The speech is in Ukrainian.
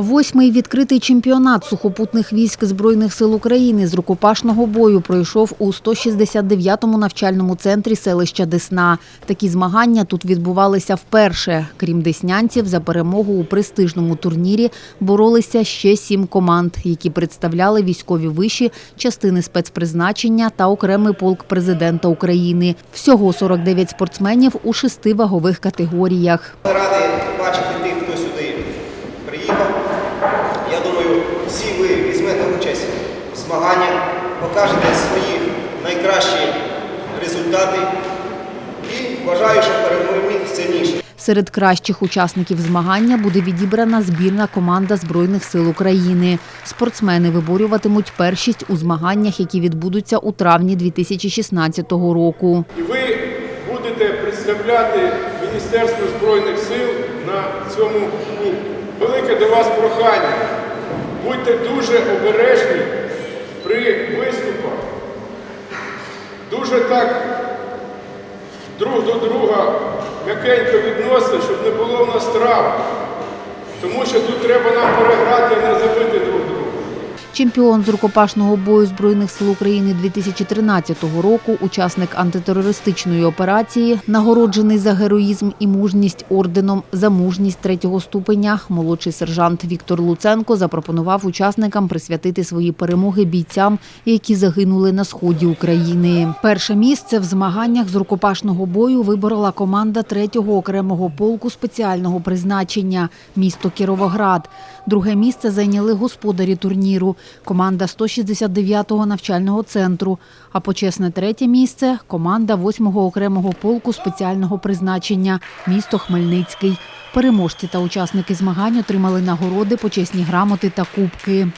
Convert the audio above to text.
Восьмий відкритий чемпіонат сухопутних військ Збройних сил України з рукопашного бою пройшов у 169-му навчальному центрі селища Десна. Такі змагання тут відбувалися вперше. Крім деснянців, за перемогу у престижному турнірі боролися ще сім команд, які представляли військові виші, частини спецпризначення та окремий полк президента України. Всього 49 спортсменів у шести вагових категоріях. Ми Я думаю, всі ви візьмете участь в змаганнях, покажете свої найкращі результати і вважаю, що переміг сильніший. Серед кращих учасників змагання буде відібрана збірна команда Збройних сил України. Спортсмени виборюватимуть першість у змаганнях, які відбудуться у травні 2016 року. І ви будете представляти Міністерство Збройних сил на цьому кубку. Велике до вас прохання. Будьте дуже обережні при виступах. Дуже так друг до друга м'якенько відносити, щоб не було в нас травм. Тому що тут треба нам переграти і не забити. Чемпіон з рукопашного бою Збройних сил України 2013 року, учасник антитерористичної операції, нагороджений за героїзм і мужність орденом за мужність третього ступеня. Молодший сержант Віктор Луценко запропонував учасникам присвятити свої перемоги бійцям, які загинули на сході України. Перше місце в змаганнях з рукопашного бою виборола команда третього окремого полку спеціального призначення місто Кіровоград. Друге місце зайняли господарі турніру команда 169-го навчального центру. А почесне третє місце команда 8-го окремого полку спеціального призначення місто Хмельницький. Переможці та учасники змагань отримали нагороди, почесні грамоти та кубки.